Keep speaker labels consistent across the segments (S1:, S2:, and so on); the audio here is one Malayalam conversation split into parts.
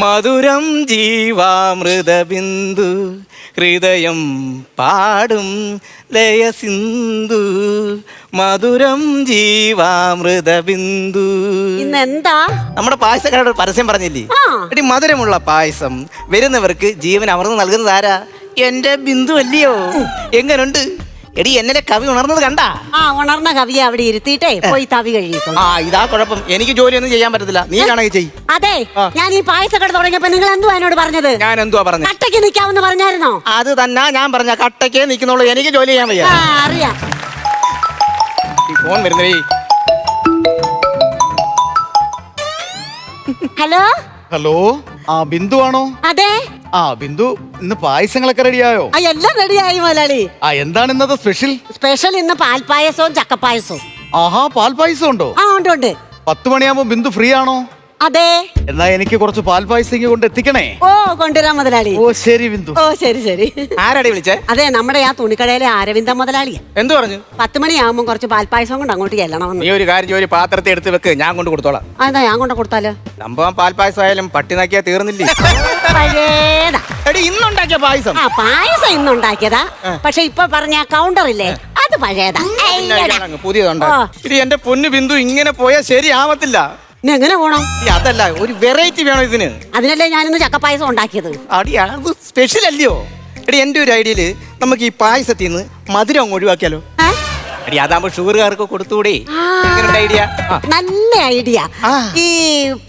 S1: മധുരം ജീവാമൃതബിന്ദു ഹൃദയം പാടും ലയസിന്ധു മധുരം ജീവാമൃതബിന്ദു.
S2: ഇന്നെന്താ?
S1: നമ്മുടെ പായസക്കാരുടെ പരസ്യം പറഞ്ഞില്ലേ. എടി മധുരമുള്ള പായസം വരുന്നവർക്ക് ജീവൻ അമർന്ന് നൽകുന്നതാരാ എന്റെ ബിന്ദു അല്ലയോ എങ്ങനുണ്ട്? എടി എന്നെ കവി ഉണർന്നത് കണ്ടാ?
S2: ആ ഉണർന്ന കവിയെ അവിടെ ഇരുത്തിയിട്ടേ പോയി തവി കഴിയിക്കും
S1: ആ ഇതാ കുഴപ്പം. എനിക്ക് ജോലിയൊന്നും ചെയ്യാൻ പറ്റത്തില്ല. നീ കാണുക ചെയ്
S2: അതെ ഞാൻ ഈ പായസക്കട തുടങ്ങിയപ്പോ നിങ്ങൾ എന്തുവാ എന്നോട് പറഞ്ഞത്?
S1: ഞാൻ എന്തുവാ പറഞ്ഞു?
S2: കട്ടയ്ക്ക് നിൽക്കാമെന്ന് പറഞ്ഞായിരുന്നോ?
S1: അത് തന്നെ ഞാൻ പറഞ്ഞ കട്ടയ്ക്ക് നിൽക്കുന്നുള്ളൂ. എനിക്ക് ജോലി ചെയ്യാൻ വയ്യ.
S2: ആ അറിയാം.
S1: ഈ ഫോൺ വരുന്നേ.
S2: ഹലോ?
S3: ഹലോ? ആ ബിന്ദു ആണോ
S2: അതെ.
S3: ആ ബിന്ദു ഇന്ന് പായസങ്ങളൊക്കെ റെഡിയായോ?
S2: ആ എല്ലാം റെഡിയായി മലയാളി.
S3: ആ എന്താണ് ഇന്നത്തെ സ്പെഷ്യൽ?
S2: സ്പെഷ്യൽ ഇന്ന് പാൽപ്പായസവും ചക്കപ്പായസവും.
S3: ആഹാ പാൽ പായസം ഉണ്ടോ
S2: ആ ഉണ്ട് ഉണ്ട്.
S3: പത്ത് മണിയാകുമ്പോ ബിന്ദു ഫ്രീ ആണോ?
S2: അതെ.
S3: എന്നാ എനിക്ക് കുറച്ച് പാൽ പായസം കൊണ്ട് എത്തിക്കണേ.
S2: ഓ കൊണ്ടുവരാം മുതലാളി.
S3: ഓ ശരി ബിന്ദു.
S2: ഓ ശരി ശരി.
S1: ആരാടി വിളിച്ചേ?
S2: അതെ നമ്മുടെ ആ തുണിക്കടയിലെ അരവിന്ദ മുതലാളിയാ.
S1: എന്ത് പറഞ്ഞു?
S2: പത്ത് മണിയാകുമ്പോൾ കുറച്ച് പാൽ പായസം കൊണ്ട് അങ്ങോട്ട് ചെല്ലണമെന്ന്.
S1: നീ ഒരു കാര്യം ഒരു പാത്രത്തെ എടുത്ത് വെക്ക് ഞാൻ കൊണ്ട് കൊടുത്തോളാം.
S2: അതെന്താ ഞാൻ കൊണ്ട് കൊടുത്താലോ?
S1: സംഭവം പായസം ആയാലും പട്ടി നാക്കിയാ തീർന്നില്ലേ?
S2: പഴയതാ
S1: എടി ഇന്നുണ്ടാക്കിയ പായസം.
S2: ആ പായസം ഇന്നുണ്ടാക്കിയതാ. പക്ഷെ ഇപ്പൊ പറഞ്ഞ കൗണ്ടർ ഇല്ലേ അത് പഴയതാ
S1: പുതിയതുണ്ടോ. ഇനി എന്റെ പൊന്നു ബിന്ദു ഇങ്ങനെ പോയാൽ ശരിയാവത്തില്ല.
S2: ഇനി എങ്ങനെ പോണം?
S1: ഈ അതല്ല ഒരു വെറൈറ്റി വേണം ഇതിന്?
S2: അതിനല്ലേ ഞാനിന്ന് ചക്കപ്പായസം ഉണ്ടാക്കിയത്.
S1: അടി അത് സ്പെഷ്യൽ അല്ലയോ? എടി എന്റെ ഒരു ഐഡിയയിൽ നമുക്ക് ഈ പായസത്തിൽ നിന്ന് മധുരം അങ്ങ് ഒഴിവാക്കിയാലോ?
S2: ഏ?
S1: എടി അതാകുമ്പോ ഷുഗറുകാർക്ക് കൊടുത്തുകൂടെ? എങ്ങനെയുണ്ട് ഐഡിയ
S2: നല്ല ഐഡിയ
S1: ആ.
S2: ഈ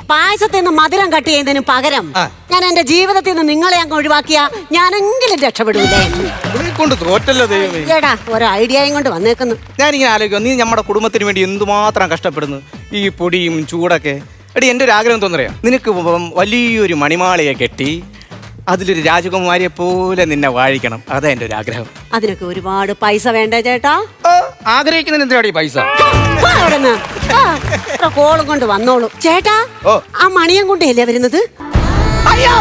S2: പായസത്തിൽ നിന്ന് മധുരം കട്ട് ചെയ്യുന്നതിന് പകരം
S1: ആ.
S2: ഞാൻ എന്റെ ജീവിതത്തിൽ നിന്ന് നിങ്ങളെ അങ്ങ് ഒഴിവാക്കിയ ഞാനെങ്കിലും രക്ഷപ്പെടൂലേ.
S1: കൊണ്ട് തോറ്റല്ലോ ദൈവമേ.
S2: ഏടാ ഒരു ഐഡിയയും കൊണ്ട് വന്നേക്കുന്നു.
S1: ഞാനിങ്ങനെ ആലോചിക്കും നീ നമ്മുടെ കുടുംബത്തിന് വേണ്ടി എന്തുമാത്രം കഷ്ടപ്പെടുന്നു? ഈ പൊടിയും ചൂടൊക്കെ. എടി എന്റെ ഒരു ആഗ്രഹം തോന്നറിയാം നിനക്ക് വലിയൊരു മണിമാളയെ കെട്ടി അതിലൊരു രാജകുമാരിയെ പോലെ നിന്നെ വാഴിക്കണം. അതാ എന്റെ ഒരു ആഗ്രഹം.
S2: അതിനൊക്കെ ഒരുപാട് പൈസ വേണ്ടേ ചേട്ടാ?
S1: ആഗ്രഹിക്കുന്നതിന് എന്തിനാടി പൈസ?
S2: കോളും കൊണ്ട് വന്നോളൂ. ചേട്ടാ. ആ മണിയം കൊണ്ടല്ലേ വരുന്നത്?
S1: അയ്യോ!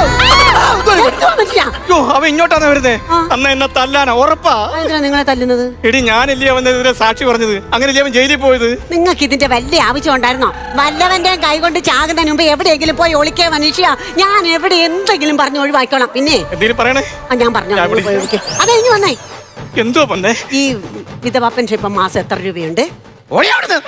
S2: എന്തുവാ മനുഷ്യ?
S1: അയ്യോ അവൻ ഇങ്ങോട്ടാണ് വരുന്നേ? അന്ന് എന്നെ തല്ലാനാ ഉറപ്പാ.
S2: അതെന്തിനാ നിങ്ങളെ തല്ലുന്നത്?
S1: എടി ഞാനല്ലേ അവനെതിരെ സാക്ഷി പറഞ്ഞത്? അങ്ങനെ അവൻ ജയിലിൽ പോയത്?
S2: നിങ്ങൾക്ക് ഇതിന്റെ വലിയ ആവശ്യം ഉണ്ടായിരുന്നോ? വല്ലവന്റെ കൈ കൊണ്ട് ചാകുന്നതിന് മുമ്പ് എവിടെയെങ്കിലും പോയി ഒളിക്കേ മനുഷ്യ. ഞാൻ എവിടെ എന്തെങ്കിലും പറഞ്ഞു ഒഴിവാക്കണം പിന്നെ?
S1: പറയണേ?
S2: ഞാൻ പറഞ്ഞു. അതെ ഇനി വന്നേ.
S1: എന്തോ വന്നേ?
S2: ഈ വിധവാ പെൻഷൻ ഇപ്പം മാസം എത്ര രൂപയുണ്ട്?
S1: ഓടി അവിടുന്ന്.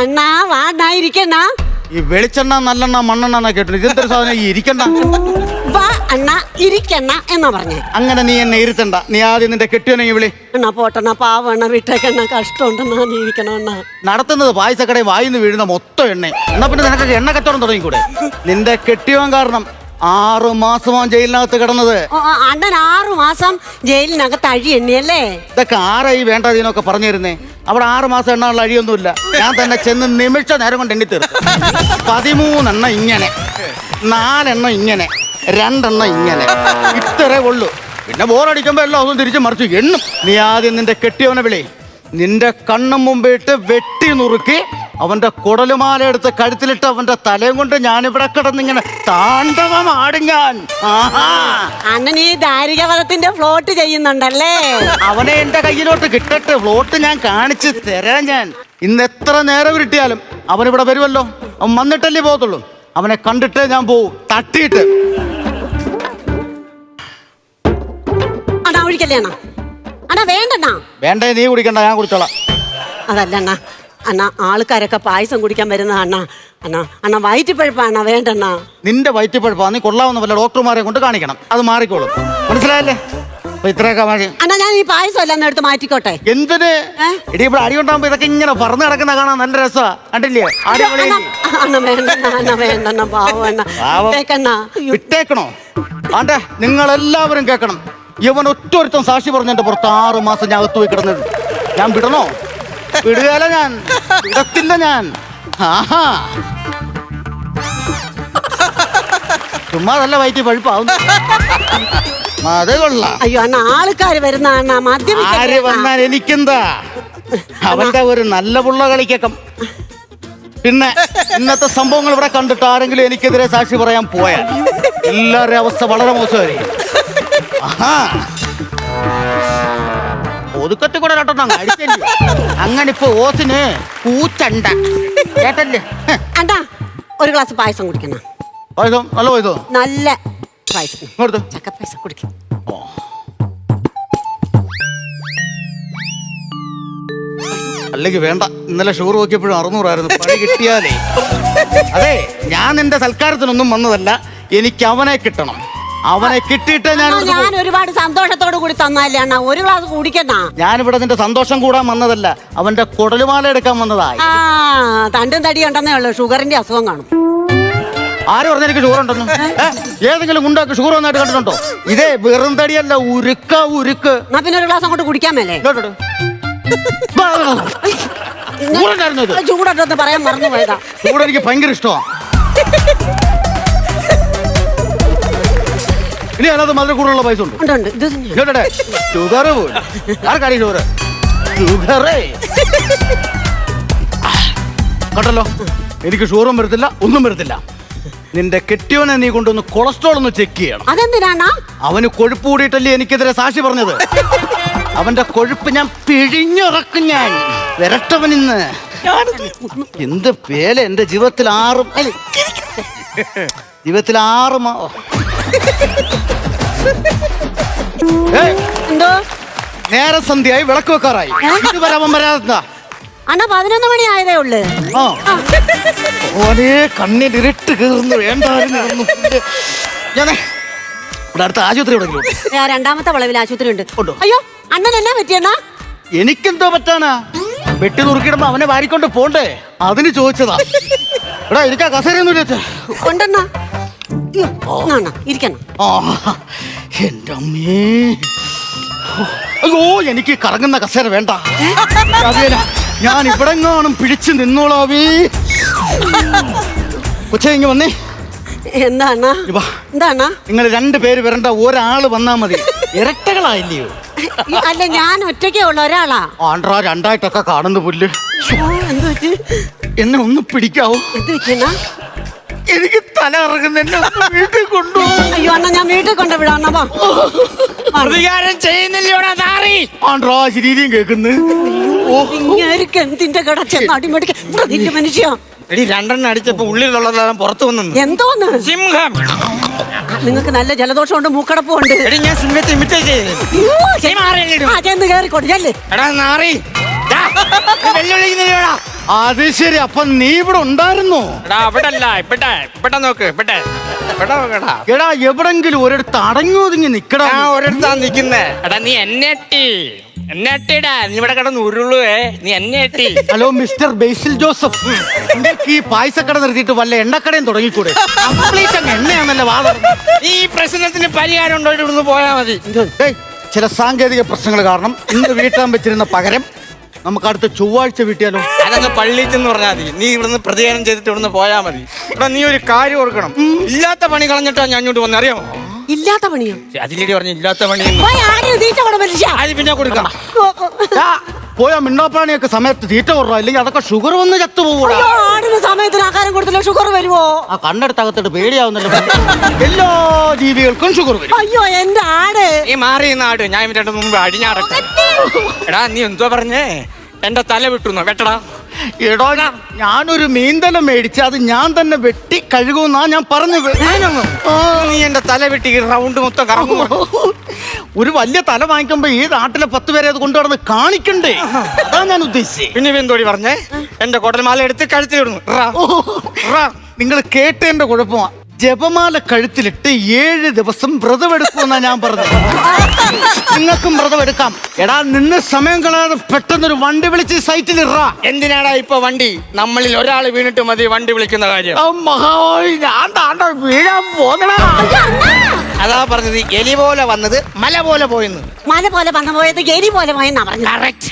S2: അണ്ണാ വാ
S3: ഈ വെളിച്ചെണ്ണ നല്ലെണ്ണ മണ്ണെണ്ണ എന്നാ കേട്ടു ഇതെന്തൊരു സാധനം? ഈ ഇരിക്കണ്ട
S2: വാ അണ്ണാ ഇരിക്കണ്ണ എന്നാ പറഞ്ഞേ?
S3: അങ്ങനെ നീ എന്നെ ഇരുത്തണ്ട. നീ ആദ്യം നിന്റെ കെട്ടിയോനെ വിളി.
S2: അണ്ണാ പോട്ടണ്ണ പാവണ്ണ വിട്ടേക്കണ്ണ കഷ്ടമുണ്ടെന്നാ നീ ഇരിക്കണം അണ്ണാ.
S3: നടത്തുന്നത് പായസക്കടയിൽ വായിന്ന് വീഴുന്ന മൊത്തം എണ്ണ എന്നാ പിന്നെ നിനക്കൊക്കെ എണ്ണ കച്ചവടം തുടങ്ങിക്കൂടെ? നിന്റെ കെട്ടിയവൻ കാരണം ആറ് മാസമാ ജയിലിനകത്ത് കിടന്നത്.
S2: ഓ, ആ, അണ്ണൻ ആറു മാസം ജയിലിനകത്ത് അഴി എണ്ണിയല്ലേ
S3: ഇതൊക്കെ ആരായി വേണ്ടതിനൊക്കെ പറഞ്ഞു തരുന്നേ അവിടെ ആറ് മാസം എണ്ണാനുള്ള അഴിയൊന്നുമില്ല. ഞാൻ തന്നെ ചെന്ന് നിമിഷ നേരം കൊണ്ട് എണ്ണി തീർക്കും. പതിമൂന്നെണ്ണം ഇങ്ങനെ നാലെണ്ണം ഇങ്ങനെ രണ്ടെണ്ണം ഇങ്ങനെ. ഇത്രേ ഉള്ളൂ. പിന്നെ ബോറടിക്കുമ്പോ എല്ലാം ഒന്നും തിരിച്ചു മറിച്ചു എണ്ണും. നീ ആദ്യം നിന്റെ കെട്ടിയവനെ വിളി. നിന്റെ കണ്ണും മുമ്പിട്ട് വെട്ടി നുറുക്കി അവന്റെ കുടലുമാല എടുത്ത് കഴുത്തിലിട്ട് അവന്റെ തലയും കൊണ്ട് ഞാനിവിടെ കിടന്നിങ്ങനെ ഞാൻ ആഹാ.
S2: അണ്ണൻ ഈ ദാരികവധത്തിന്റെ ഫ്ലോട്ട് ചെയ്യുന്നുണ്ടല്ലേ?
S3: അവനെ എന്റെ കയ്യിലോട്ട് കിട്ടട്ടെ ഫ്ലോട്ട് ഞാൻ കാണിച്ച് തരാം ഞാൻ. ഇന്ന് എത്ര നേരം കിട്ടിയാലും അവൻ ഇവിടെ വരുമല്ലോ. അവൻ വന്നിട്ടല്ലേ പോകത്തുള്ളൂ. അവനെ കണ്ടിട്ടേ ഞാൻ പോവും. തട്ടിയിട്ട്.
S2: അണ്ണാ ഒഴിക്കല്ലേ അണ്ണാ? അണ്ണാ വേണ്ടണ്ണാ?
S3: വേണ്ടേ നീ കുടിക്കണ്ട ഞാൻ കുടിച്ചോളാം.
S2: അതല്ല അണ്ണാ അണ്ണാ ആൾക്കാരൊക്കെ പായസം കുടിക്കാൻ വരുന്ന അണ്ണാ അണ്ണാ അണ്ണാ വയറ്റിപ്പഴുപ്പാ വേണ്ടണ്ണ.
S3: നിന്റെ വയറ്റിപ്പഴുപ്പാ നീ കൊള്ളാവുന്ന വല്ല ഡോക്ടർമാരെ കൊണ്ട് കാണിക്കണം. അത് മാറിക്കോളും. മനസ്സിലായല്ലേ? അപ്പൊ ഇത്രയൊക്കെ മതി
S2: അണ്ണാ ഞാൻ ഈ പായസം എല്ലാം ഒന്ന് എടുത്ത് മാറ്റിക്കോട്ടെ?
S3: എന്തിന്?
S2: ഏ?
S3: ഇടി ഇവിടെ അടി ഉണ്ടാകുമ്പോ ഇതൊക്കെ ഇങ്ങനെ പറന്ന് കിടക്കുന്ന കാണാൻ നല്ല രസമാ കണ്ടില്ലേ?
S2: അണ്ണാ അണ്ണാ വേണ്ട അണ്ണ വേണ്ടണ്ണ പാവണ്ണ
S3: പാവം.
S2: കേക്കണ്ണ
S3: വിട്ടേക്കണോ? ആണ്ടെ നിങ്ങൾ എല്ലാവരും കേൾക്കണം ഇവൻ ഒറ്റൊരുത്തൻ സാക്ഷി പറഞ്ഞു എന്റെ പുറത്ത് ആറു മാസം ഞാൻ അകത്ത് പോയി കിടന്നത്. ഞാൻ വിടണോ? വിടുകയല്ല ഞാൻ. വിടത്തില്ല ഞാൻ. ആഹാ. വൈറ്റി വയറ്റി പഴുപ്പാവുന്നു. അത് കൊള്ളാം.
S2: അയ്യോ അണ്ണ ആൾക്കാര് വരുന്ന അണ്ണ
S3: ആര്. വന്നാൽ എനിക്കെന്താ? അവന്റെ ഒരു നല്ല പുള്ള കളിക്കക്കം. പിന്നെ ഇന്നത്തെ സംഭവങ്ങൾ ഇവിടെ കണ്ടിട്ട് ആരെങ്കിലും എനിക്കെതിരെ സാക്ഷി പറയാൻ പോയാൽ എല്ലാവരുടെയും അവസ്ഥ വളരെ മോശമായിരിക്കും. ആഹാ. ഒതുക്കത്തിൽ കൂടെ രണ്ടെണ്ണം അടിച്ചല്ലേ അങ്ങനെ ഇപ്പൊ ഓസിന് പൂച്ചണ്ട. കേട്ടല്ലേ?
S2: അണ്ടാ ഒരു ഗ്ലാസ് പായസം കുടിക്കണം?
S3: പായസം? നല്ല പായസം?
S2: നല്ല പായസം.
S3: ഇങ്ങോട്ട്
S2: ചക്ക പായസം കുടിക്കും.
S3: അല്ലെങ്കിൽ വേണ്ട. ഇന്നലെ ഷുഗർ നോക്കിയപ്പോഴും അറുന്നൂറായിരുന്നു. പണി കിട്ടിയാലേ. അതെ ഞാൻ എന്റെ സൽക്കാരത്തിനൊന്നും വന്നതല്ല. എനിക്ക് അവനെ കിട്ടണം. അവനെ കിട്ടിയിട്ട് ഞാൻ
S2: ഞാൻ ഒരുപാട് സന്തോഷത്തോട് കൂടി തന്നല്ലേ അണ്ണാ ഒരു ഗ്ലാസ് കുടിക്കണ
S3: ഇവിടെ നിന്റെ സന്തോഷം കൂടാൻ വന്നതല്ല അവന്റെ കുടലുമാല എടുക്കാൻ വന്നതായി.
S2: ആ തണ്ടും തടി ഉണ്ടെന്നേ ഉള്ളൂ. ഷുഗറിന്റെ അസുഖം കാണും.
S3: ആര് പറഞ്ഞ എനിക്ക് ഷുഗർ ഉണ്ടെന്ന്? ഏ? ഏതെങ്കിലും ഉണ്ടാക്കി ഷുഗർ വന്നായിട്ട് കണ്ടിട്ടുണ്ടോ? ഇതേ വെറും തടിയല്ല ഉരുക്ക ഉരുക്ക്.
S2: എന്നാ പിന്നെ ഒരു ഗ്ലാസ് അങ്ങോട്ട് കുടിക്കാൻ മേലേ?
S3: ഇങ്ങോട്ട് ഇട്. ഇത്?
S2: പറയാൻ മറന്നു പോയതാ.
S3: ചൂട് എനിക്ക് ഭയങ്കര ഇഷ്ടമാണ് ഇനി അതിനകത്ത് മധുര കൂടുതലുള്ള പൈസ ഉണ്ട്?
S2: ഉണ്ട് ഉണ്ട്. ഇത്
S3: ഷുഗർ ഷുഗർ ഷുഗറേ? കണ്ടല്ലോ? എനിക്ക് ഷുഗറും വരത്തില്ല ഒന്നും വരത്തില്ല. നിന്റെ കെട്ടിയവനെ നീ കൊണ്ടൊന്ന് കൊളസ്ട്രോൾ ഒന്ന് ചെക്ക് ചെയ്യണം.
S2: അതെന്തിനാണാ?
S3: അവന് കൊഴുപ്പ് കൂടിയിട്ടല്ലേ എനിക്കെതിരെ സാക്ഷി പറഞ്ഞത്? അവന്റെ കൊഴുപ്പ് ഞാൻ പിഴിഞ്ഞുറക്കും ഞാൻ. വരട്ടവൻ ഇന്ന്. എന്ത് പേല എന്റെ ജീവിതത്തിൽ ആറും അല്ല, ജീവിതത്തിൽ ആറ് മാ ഓ.
S2: എന്തോ?
S3: നേരെ സന്ധ്യയായി വിളക്ക് വെക്കാറായി. ഇതുവരെ അവൻ വരാതെന്താ
S2: അണ്ണാ പതിനൊന്ന് മണി ആയതേ ഉള്ളു.
S3: ആ. ഓനെ കണ്ണിൽ ഇരുട്ട് കീർന്നു വേണ്ടായിരുന്നു ഞാനേ ഇവിടെ അടുത്ത ആശുപത്രി എവിടെയെങ്കിലും
S2: ആ രണ്ടാമത്തെ വളവിൽ ആശുപത്രി ഉണ്ട്.
S3: ഉണ്ടോ?
S2: അയ്യോ അണ്ണൻ എന്നാ പറ്റിയണ്ണാ
S3: എനിക്കെന്തോ പറ്റാനാ? വെട്ടി നുറുക്കിടുമ്പോ അവനെ വാരിക്കൊണ്ട് പോണ്ടേ? അതിന് ചോദിച്ചതാ. എടാ എനിക്കാ കസേരയൊന്നും ഇല്ല
S2: ഉണ്ടെണ്ണാ. ഇരിക്കണം
S3: എന്റെ അമ്മേ. അയ്യോ എനിക്ക് കറങ്ങുന്ന കസേര വേണ്ട. ഞാൻ ഇവിടെങ്ങാനും പിടിച്ചു നിന്നോളാവേ. ഉച്ച ഇങ്ങ് വന്നേ.
S2: എന്താണ്? അണ്ണാ
S3: ഇങ്ങ് വാ.
S2: എന്താ അണ്ണാ
S3: നിങ്ങൾ രണ്ടുപേര് വരണ്ട ഒരാൾ വന്നാ മതി. ഇരട്ടകളായില്ലയോ?
S2: അല്ല ഞാൻ ഒറ്റയ്ക്കേ ഉള്ള ഒരാളാ.
S3: ആണ്ട്രാ രണ്ടായിട്ടൊക്കെ കാണുന്ന പുല്ല്. എന്നെ ഒന്ന് പിടിക്കാവോ?
S2: എന്ത്
S3: എനിക്ക് തല ഇറങ്ങുന്ന വീട്ടിൽ കൊണ്ടുപോകും
S2: അയ്യോ അണ്ണാ ഞാൻ വീട്ടിൽ കൊണ്ടുവിടാം അണ്ണാ വാ. വാ.
S1: പ്രതികാരം ചെയ്യുന്നില്ലയോടാ താറി
S3: ആണ്ട്രാ ശരീരം കേൾക്കുന്നു.
S2: ഇങ്ങേർക്ക് എന്തിന്റെ കട? ചെന്ന് അടിമടിക്ക ഇവിടെ നിന്റെ മനുഷ്യ.
S1: എടി രണ്ടെണ്ണം അടിച്ചപ്പോ ഉള്ളിലുള്ളതെല്ലാം പുറത്തു വന്നു.
S2: എന്തോന്ന്?
S1: സിംഹം.
S2: നിങ്ങൾക്ക് നല്ല ജലദോഷം ഉണ്ട് മൂക്കടപ്പും ഉണ്ട്
S1: എടി ഞാൻ സിംഹത്തെ ഇമിറ്റേറ്റ് ചെയ്തു.
S2: അയ്യോ, ചെ- ആ ചെന്ന് കേറിക്കോട്ടെ ചെല്ല്.
S1: എടാ നാറി. ദാ, നീ വെല്ലുവിളിക്കുന്നില്ലയോടാ
S3: അത് ശരി അപ്പൊ നീ ഇവിടെ ഉണ്ടായിരുന്നോ?
S1: എടാ അവിടെ അല്ല ഇവിടെ ഇവിടെ നോക്ക് ഇവിടെ ഇവിടെ നോക്കടാ
S3: എടാ എവിടെങ്കിലും ഒരിടത്ത് അടങ്ങി ഒതുങ്ങി നിക്കടാ
S1: ഞാൻ ഒരിടത്താ നിക്കുന്നേ. എടാ നീ എന്നെ എട്ടി. എന്നെ എട്ടിടാ നീ ഇവിടെ കിടന്ന് ഉരുളുവേ. നീ എന്നെ എട്ടി.
S3: Hello mister Basil Joseph. ഈ പായസക്കട നിർത്തിയിട്ട് വല്ല എണ്ണക്കടയും തുടങ്ങിക്കൂടെ? കംപ്ലീറ്റ് അങ്ങ് എണ്ണയാണല്ലേ വാ
S1: ഈ പ്രശ്നത്തിന് പരിഹാരം ഉണ്ടോ? ഇവിടുന്ന് പോയാ മതി.
S3: ഏയ്, ചില സാങ്കേതിക പ്രശ്നങ്ങൾ കാരണം ഇന്ന് വീട്ടാൻ വെച്ചിരുന്ന പകരം നമുക്ക് അടുത്ത ചൊവ്വാഴ്ച വീട്ടിയാലോ?
S1: അതങ്ങ് പള്ളിച്ചെന്ന് പറഞ്ഞാൽ മതി. നീ ഇവിടുന്ന് പ്രതികാരം ചെയ്തിട്ട് ഇവിടുന്ന് പോയാ മതി. എടാ നീ ഒരു കാര്യം ഓർക്കണം. ഇല്ലാത്ത പണി കളഞ്ഞിട്ടാ ഞാൻ ഇങ്ങോട്ട് വന്നത് അറിയാമോ?
S2: ഇല്ലാത്ത പണിയോ?
S1: അതിലേടി പറഞ്ഞു ഇല്ലാത്ത പണി അത് പിന്നെ കൊടുക്കാം
S3: പോയാ മിണ്ടാപ്രാണിയൊക്കെ സമയത്ത് തീറ്റ കുറവാ അല്ലെങ്കിൽ അതൊക്കെ ഷുഗർ വന്ന് ചത്തുപോകൂടാ.
S2: സമയത്തിന് ആഹാരം കൊടുത്തില്ല ഷുഗർ വരുമോ
S3: ആ കണ്ണെടുത്തകത്തിട്ട് പേടിയാവുന്നല്ലോ എല്ലാ ജീവികൾക്കും ഷുഗർ വരും.
S2: അയ്യോ എന്റെ ആട്.
S1: നീ മാറി നാട് ഞാൻ രണ്ടു മുമ്പ് അടിഞ്ഞാടട്ടെ എടാ നീ എന്തോ പറഞ്ഞേ? എന്റെ തല വിട്ടു വെട്ടടാ.
S3: എടോ ഞാനൊരു മീന്തല മേടിച്ച് അത് ഞാൻ തന്നെ വെട്ടി കഴുകുന്നാ ഞാൻ പറഞ്ഞത്.
S1: നീ എന്റെ തല വെട്ടി റൗണ്ട് മൊത്തം കറങ്ങുമോ
S3: ഒരു വലിയ തല വാങ്ങിക്കുമ്പോ ഈ നാട്ടിലെ പത്ത് പേരെ അത് കൊണ്ടുവന്ന് കാണിക്കണ്ടേ? അതാ ഞാൻ ഉദ്ദേശിച്ചത്
S1: പിന്നെ എന്തോടി പറഞ്ഞേ? എന്റെ കുടൽമാല എടുത്ത് കഴുത്തിലിടുന്നു.
S3: നിങ്ങൾ കേട്ടതിന്റെ കുഴപ്പമാ. ജപമാല കഴുത്തിലിട്ട് ഏഴ് ദിവസം വ്രതമെടുക്കുമെന്നാ ഞാൻ പറഞ്ഞത്. നിങ്ങൾക്കും വ്രതമെടുക്കാം. എടാ നിന്ന് സമയം കളയാതെ പെട്ടെന്നൊരു വണ്ടി വിളിച്ച് സൈറ്റിൽ ഇറ.
S1: എന്തിനാടാ ഇപ്പൊ വണ്ടി? നമ്മളിൽ ഒരാൾ വീണിട്ട് മതി വണ്ടി വിളിക്കുന്ന കാര്യം.
S3: ഞാൻ താണ്ട വീഴാൻ പോകണ
S1: അതാ പറഞ്ഞത് എലി പോലെ വന്നത് മല പോലെ പോയെന്ന്.
S2: മല പോലെ വന്നു പോയത് എലി പോലെ പോയെന്നാ പറഞ്ഞു
S1: കറക്റ്റ്